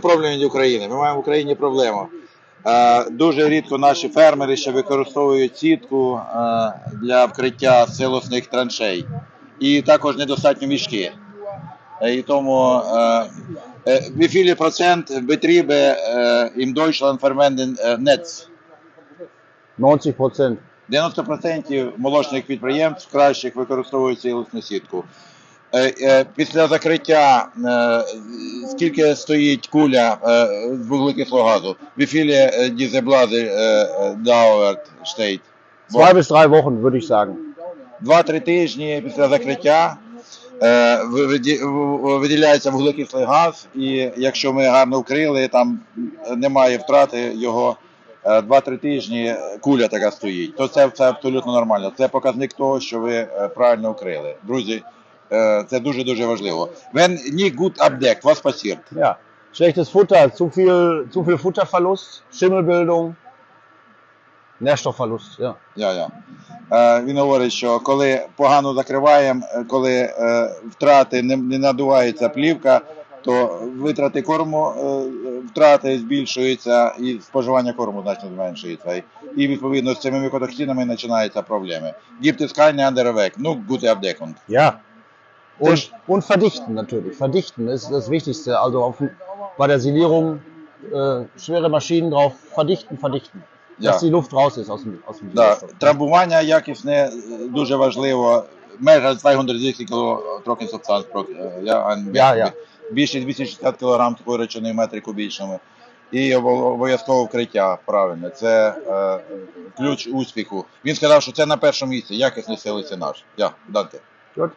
Проблем України. Ми маємо в Україні проблему. Е, Дуже рідко наші фермери ще використовують сітку е, для вкриття силосних траншей. І також недостатньо мішки. Е, І тому е, е, viele Prozent Betriebe äh, Deutschland äh, Netz? 90 Prozent. 90% молочних підприємств кращих використовують силосну сітку. Е, е, Після закриття е, скільки стоїть куля з вуглекислого газу? Wie viele diese Blase dauert steht? Zwei bis drei Wochen, würde ich sagen. Два-три тижні після закриття виділяється вуглекислий газ, і якщо ми гарно вкрили, там немає втрати його. е, Два-три тижні куля така стоїть. То це, це абсолютно нормально. Це показник того, що ви правильно вкрили. Друзі, це дуже дуже важливо. Wenn nicht gut abdeckt, was passiert? Ja. Schlechtes Futter, zu viel, zu viel Futterverlust, Schimmelbildung, Nährstoffverlust, ja. Я, я. Е, він говорить, що коли погано закриваємо, е, коли е, втрати не, не надувається плівка, то витрати корму е, втрати збільшуються і споживання корму значно зменшується. І, відповідно з цими мікотоксинами починаються проблеми. Andere Weg, ну gute Abdeckung. Ja. Und, und verdichten natürlich. Verdichten ist das Wichtigste. Also auf, bei der Silierung äh, schwere Maschinen drauf, verdichten, verdichten. Ja. Dass die Luft raus ist aus dem, aus dem Да, трамбування якісне е, дуже важливо. Межа 230 кг трохи субстанц. е, Я, Я, я. Більше 260 кг такої речовини в метрі кубічному. І обов- обов'язково вкриття, правильно. Це е, ключ успіху. Він сказав, що це на першому місці. Якісний сили це наш. Я, Данте. Gut.